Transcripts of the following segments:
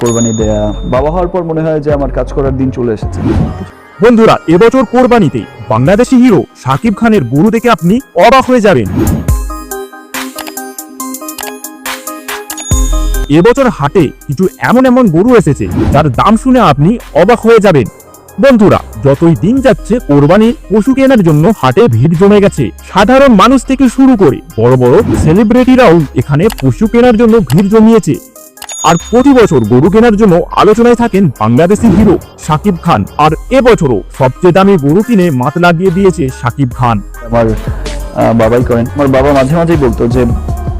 কোরবানি দেয়া, বাবা হওয়ার পর মনে হয় যে আমার কাজ করার দিন চলে এসেছে। বন্ধুরা, এবছর কোরবানিতে বাংলাদেশি হিরো শাকিব খানের গরু দেখে আপনি অবাক হয়ে যাবেন। এবছর হাটে কিছু এমন এমন গরু এসেছে যার দাম শুনে আপনি অবাক হয়ে যাবেন। বন্ধুরা, যতই দিন যাচ্ছে, কোরবানির পশু কেনার জন্য হাটে ভিড় জমে গেছে। সাধারণ মানুষ থেকে শুরু করে বড় বড় সেলিব্রিটিরাও এখানে পশু কেনার জন্য ভিড় জমিয়েছে। আর প্রতি বছর গরু কেনার জন্য আলোচনায় থাকেন বাংলাদেশি হিরো সাকিব খান। আর এবছরও সবচেয়ে দামি গরু কিনে মাত লাগিয়ে দিয়েছে শাকিব খান। আমার বাবাই করেন। আমার বাবা মাঝে মাঝেই বলতো যে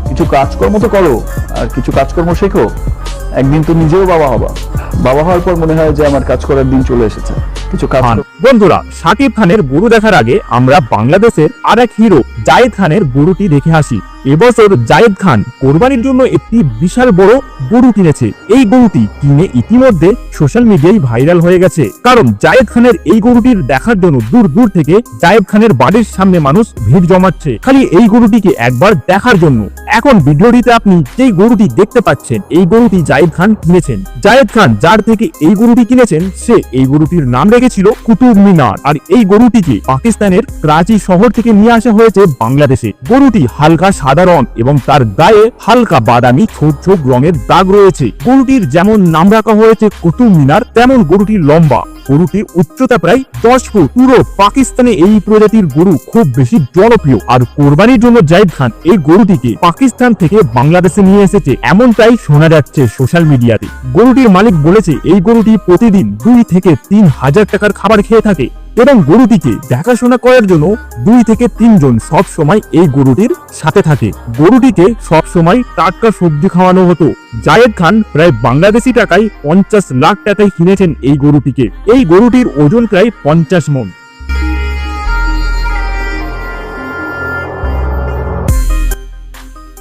কিছু কাজকর্ম তো করো আর কিছু কাজকর্ম শেখো। একদিন তো নিজেও বাবা হবা। বাবা হওয়ার পর মনে হয় যে আমার কাজ করার দিন চলে এসেছে। কিছু কাজ বন্ধুরা শাকিব খানের গরু দেখার আগে আমরা বাংলাদেশের আর এক হিরো জায়েদ খানের গরুটি দেখে আসি। এবছর জায়েদ খান কোরবানির জন্য একটি বিশাল বড় গরু কিনেছে। এই গরুটি কিনে ইতিমধ্যে সোশ্যাল মিডিয়ায় ভাইরাল হয়ে গেছে। কারণ জায়েদ খানের এই গরুটির দেখার জন্য দূর দূর থেকে জায়েদ খানের বাড়ির সামনে মানুষ ভিড় জমাচ্ছে। খালি এই গরুটিকে একবার দেখার জন্য। এখন ভিডিওটিতে আপনি যেই গরুটি দেখতে পাচ্ছেন, এই গরুটি জায়েদ খান কিনেছেন। জায়েদ খান যার থেকে এই গরুটি কিনেছেন, সে এই গরুটির নাম রেখেছিল কুতুব মিনার। আর এই গরুটিকে পাকিস্তানের করাচি শহর থেকে নিয়ে আসা হয়েছে বাংলাদেশে। গরুটি হালকা সাধারণ এবং তার গায়ে হালকা বাদামি ছোট ছোট রঙের দাগ রয়েছে। গরুটির যেমন নাম রাখা হয়েছে কুতুব মিনার তেমন গরুটি লম্বা। গরুটির উচ্চতা প্রায় দশ ফুট। পুরো পাকিস্তানে এই প্রজাতির গরু খুব বেশি জনপ্রিয়। আর কোরবানির জন্য জাহিদ খান এই গরুটিকে পাকিস্তান থেকে বাংলাদেশে নিয়ে এসেছে। এমনটাই শোনা যাচ্ছে সোশ্যাল মিডিয়াতে। গরুটির মালিক বলেছে, এই গরুটি প্রতিদিন দুই থেকে তিন হাজার টাকার খাবার খেয়ে থাকে এবং গরুটিকে দেখাশোনা করার জন্য দুই থেকে তিনজন সব সময় এই গরুটির সাথে থাকে। গরুটিকে সব সময় টাটকা সবজি খাওয়ানো হতো। জায়েদ খান প্রায় বাংলাদেশি টাকায় পঞ্চাশ লাখ টাকায় কিনেছেন এই গরুটিকে। এই গরুটির ওজন প্রায় পঞ্চাশ মন।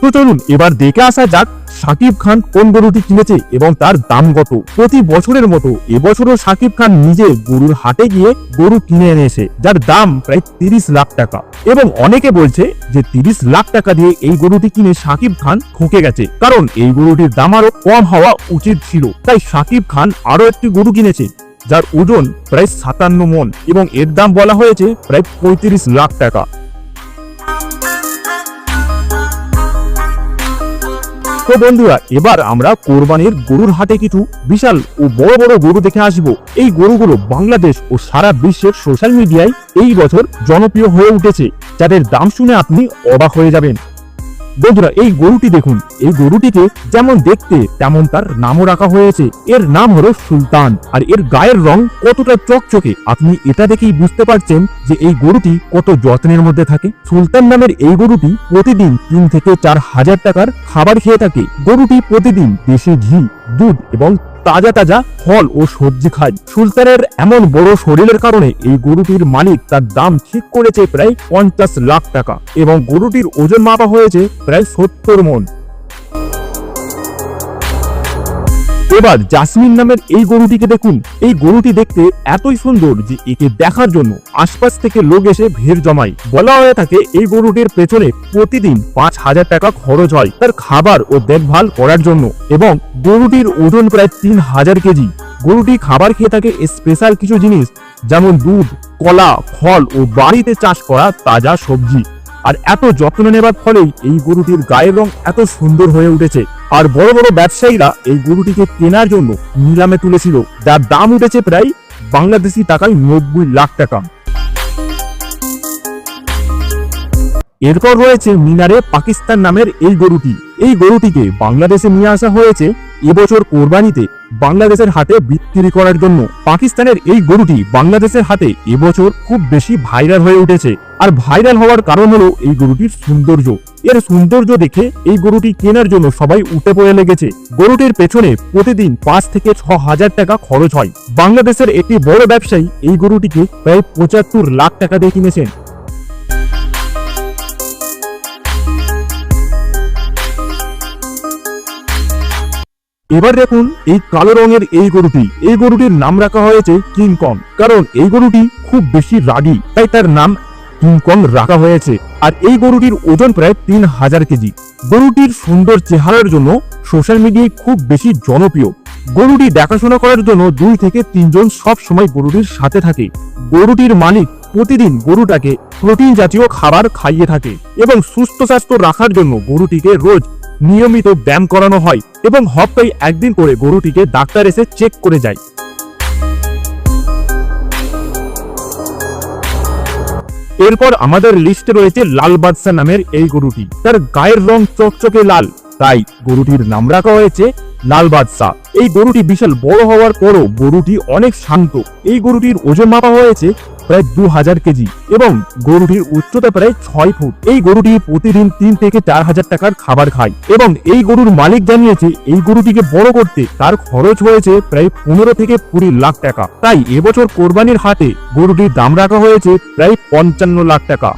তো চলুন, এবার দেখে আসা যাক শাকিব খান কোন গরুটি কিনেছে এবং তার দাম কত। প্রতি বছরের মতো এবছরও শাকিব খান নিজে গরুর হাটে গিয়ে গরু কিনে এনেছে, যার দাম প্রায় তিরিশ লাখ টাকা। এবং অনেকে বলছে যে তিরিশ লাখ টাকা দিয়ে এই গরুটি কিনে সাকিব খান ঠকে গেছে, কারণ এই গরুটির দাম আরও কম হওয়া উচিত ছিল। তাই শাকিব খান আরও একটি গরু কিনেছে। যার ওজন প্রায় সাতান্ন মন এবং এর দাম বলা হয়েছে প্রায় পঁয়ত্রিশ লাখ টাকা। তো বন্ধুরা, এবার আমরা কোরবানির গরুর হাটে কিছু বিশাল ও বড় বড় গরু দেখে আসব। এই গরুগুলো বাংলাদেশ ও সারা বিশ্বের সোশ্যাল মিডিয়ায় এই বছর জনপ্রিয় হয়ে উঠেছে। যাদের দাম শুনে আপনি অবাক হয়ে যাবেন। বন্ধুরা, এই গরুটি দেখুন। এই গরুটিকে যেমন দেখতে তেমন তার নামও রাখা হয়েছে। এর নাম হলো সুলতান। আর এর গায়ের রং কতটা চকচকে, আপনি এটা দেখেই বুঝতে পারছেন যে এই গরুটি কত যত্নের মধ্যে থাকে। সুলতান নামের এই গরুটি প্রতিদিন তিন থেকে চার হাজার টাকার খাবার খেয়ে থাকে। গরুটি প্রতিদিন দেশি ঘি, দুধ এবং তাজা তাজা ফল ও সবজি খায়। সুলতানের এমন বড় শরীরের কারণে এই গরুটির মালিক তার দাম ঠিক করেছে প্রায় পঞ্চাশ লাখ টাকা এবং গরুটির ওজন মাপা হয়েছে প্রায় সত্তর মন। এবার জাসমিন নামের এই গরুটিকে দেখুন। এই গরুটি দেখতে এতই সুন্দর যে একে দেখার জন্য আশপাশ থেকে লোক এসে ভিড় জমায়। বলা হয়ে থাকে, এই গরুটির পেছনে প্রতিদিন পাঁচ হাজার টাকা খরচ হয় তার খাবার ও দেখভাল করার জন্য এবং গরুটির ওজন প্রায় তিন হাজার কেজি। গরুটি খাবার খেয়ে থাকে স্পেশাল কিছু জিনিস যেমন দুধ, কলা, ফল ও বাড়িতে চাষ করা তাজা সবজি। আর এত যত্ন নেবার ফলেই এই গরুটির গায়ের রং এত সুন্দর হয়ে উঠেছে। আর বড় বড় ব্যবসায়ীরা এই গরুটিকে কেনার জন্য নিলামে তুলেছিল। যার দাম উঠেছে প্রায় বাংলাদেশি টাকায় নব্বই লাখ টাকা। এরপর রয়েছে মিনারে পাকিস্তান নামের এই গরুটি। এই গরুটিকে বাংলাদেশে নিয়ে আসা হয়েছে এবছর কোরবানিতে বাংলাদেশের হাটে বিক্রি করার জন্য পাকিস্তানের এই গরুটি বাংলাদেশের হাটে এবছর খুব বেশি ভাইরাল হয়ে উঠেছে। আর ভাইরাল হওয়ার কারণ হলো এই গরুটির সৌন্দর্য। এর সৌন্দর্য দেখে এই গরুটি কেনার জন্য সবাই উঠে পড়ে লেগেছে। গরুটির পেছনে প্রতিদিন পাঁচ থেকে ছ হাজার টাকা খরচ হয়। বাংলাদেশের একটি বড় ব্যবসায়ী এই গরুটিকে প্রায় পঁচাত্তর লাখ টাকা দিয়ে কিনেছেন। এবার দেখুন এই কালো রঙের এই গরুটি। এই গরুটির নাম রাখা হয়েছে কিংকং কারণ এই গরুটি খুব বেশি রাগী, তাই তার নাম কিংকং রাখা হয়েছে। আর এই গরুটির ওজন প্রায় তিন হাজার কেজি। গরুটির সুন্দর চেহারার জন্য সোশ্যাল মিডিয়ায় খুব বেশি জনপ্রিয়। গরুটি দেখাশোনা করার জন্য দুই থেকে তিনজন সব সময় গরুটির সাথে থাকে। গরুটির মালিক প্রতিদিন গরুটাকে প্রোটিন জাতীয় খাবার খাইয়ে থাকে এবং সুস্থ স্বাস্থ্য রাখার জন্য গরুটিকে রোজ নিয়মিত ব্যায়াম করানো হয় এবং সপ্তাহে একদিন করে গরুটিকে ডাক্তার এসে চেক করে যায়। এরপর আমাদের লিস্টে রয়েছে লাল বাদশা নামের এই গরুটি। তার গায়ের রং চকচকে লাল, তাই গরুটির নাম রাখা হয়েছে লাল বাদশা। এই গরুটি বিশাল বড় হওয়ার পরও গরুটি অনেক শান্ত। এই গরুটির ওজন মাপা হয়েছে প্রায় দু হাজার কেজি এবং গরুটির উচ্চতা প্রায় ছয় ফুট। এই গরুটি প্রতিদিন তিন থেকে চার হাজার টাকার খাবার খায় এবং এই গরুর মালিক জানিয়েছে, এই গরুটিকে বড় করতে তার খরচ হয়েছে প্রায় পনেরো থেকে কুড়ি লাখ টাকা। তাই এবছর কোরবানির হাটে গরুটির দাম রাখা হয়েছে প্রায় পঞ্চান্ন লাখ টাকা।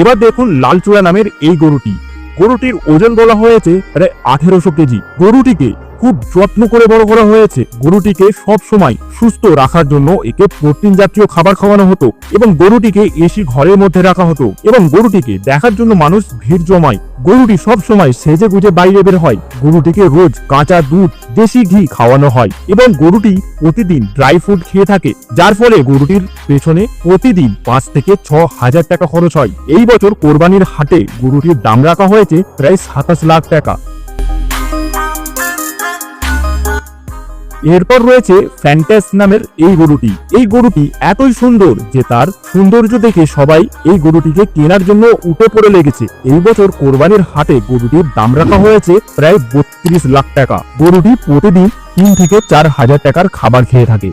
এবার দেখুন লালচূড়া নামের এই গরুটি। গরুটির ওজন বলা হয়েছে প্রায় আঠেরোশো কেজি। গরুটিকে খুব যত্ন করে বড় করা হয়েছে। গরুটিকে সব সময় সুস্থ রাখার জন্য একে প্রোটিন জাতীয় খাবার খাওয়ানো হতো এবং গরুটিকে এসি ঘরের মধ্যে রাখা হতো এবং গরুটিকে দেখার জন্য মানুষ ভিড় জমায়। গরুটি সব সময় সেজে গুজে বাইরে বের হয়। গরুটিকে রোজ কাঁচা দুধ, দেশি ঘি খাওয়ানো হয় এবং গরুটি প্রতিদিন ড্রাই ফ্রুট খেয়ে থাকে, যার ফলে গরুটির পেছনে প্রতিদিন পাঁচ থেকে ছ হাজার টাকা খরচ হয়। এই বছর কোরবানির হাটে গরুটির দাম রাখা হয়েছে প্রায় সাতাশ লাখ টাকা। এরপর রয়েছে ফ্যান্টাস নামের এই গরুটি। এই গরুটি এতই সুন্দর যে তার সৌন্দর্য দেখে সবাই এই গরুটিকে কেনার জন্য উঠে পড়ে লেগেছে। এই বছর কোরবানির হাটে গরুটির দাম রাখা হয়েছে প্রায় বত্রিশ লাখ টাকা। গরুটি প্রতিদিন তিন থেকে চার হাজার টাকার খাবার খেয়ে থাকে।